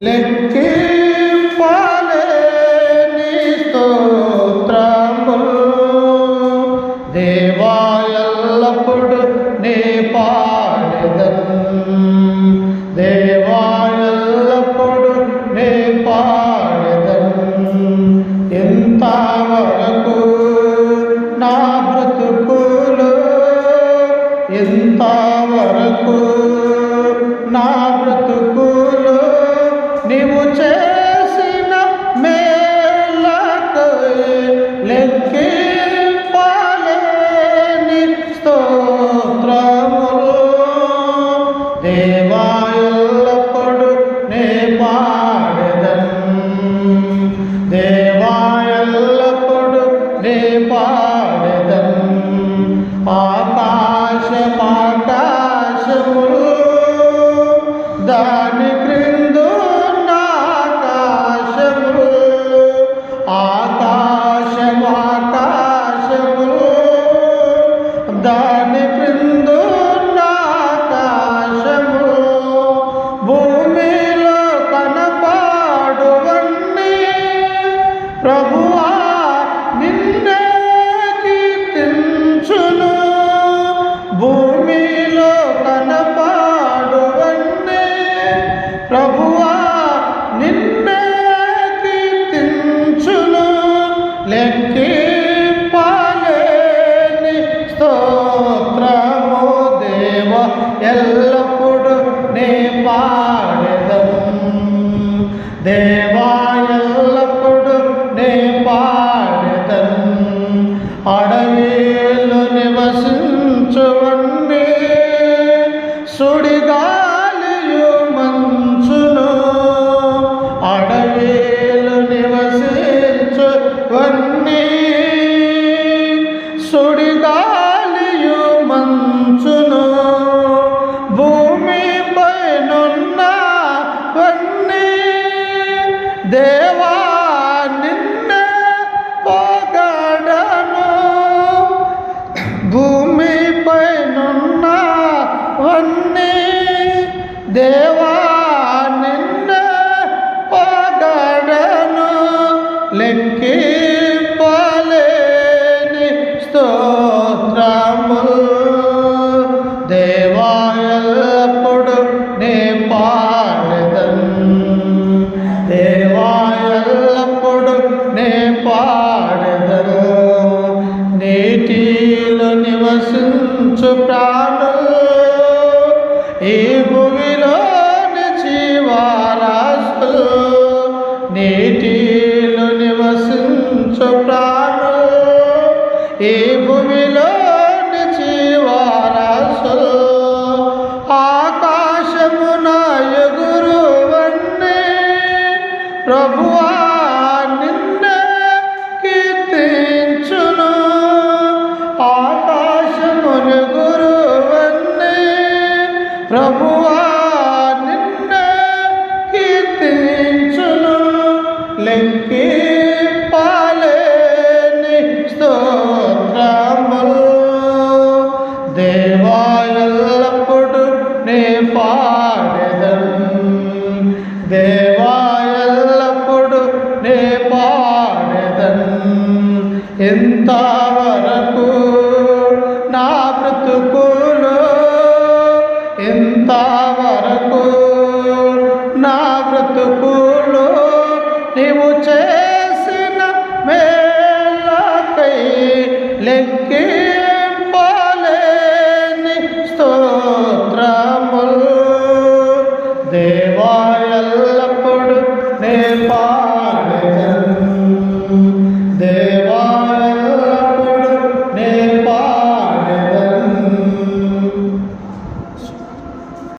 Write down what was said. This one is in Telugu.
లెక్కింపలేని స్తోత్రములు. దేవా నీ పాడెదన్ దేవా నీ పాడెదన్ ఎంతవరకు నా బ్రతుకులు ఎంతవరకు దేవా నే పాడెదన్. దేవా నే పాడెదన్. ఆకాశమాకాశములు దాని మంచును అడవిలో నివసించువన్నీ సుడిగాలియు మంచును భూమిపైనున్నవన్నీ దేవా నిన్నే ఉంచు ప్రాణులు ఈ భూమిలోని జీవారాశులు నీటిలో నివసించు ప్రాణులు ఈ భూమిలోని జీవారాశులు ఆకాశమున ఎగురువన్నీ ప్రభువా నే పాడెదన్ దేవా ఎల్లప్పుడు నే ఎంత ఎంతవరకు నా బ్రతుకులు ఎంతవరకు నా బ్రతుకులు నీవు చేసిన మేలకై లెక్కింపలేని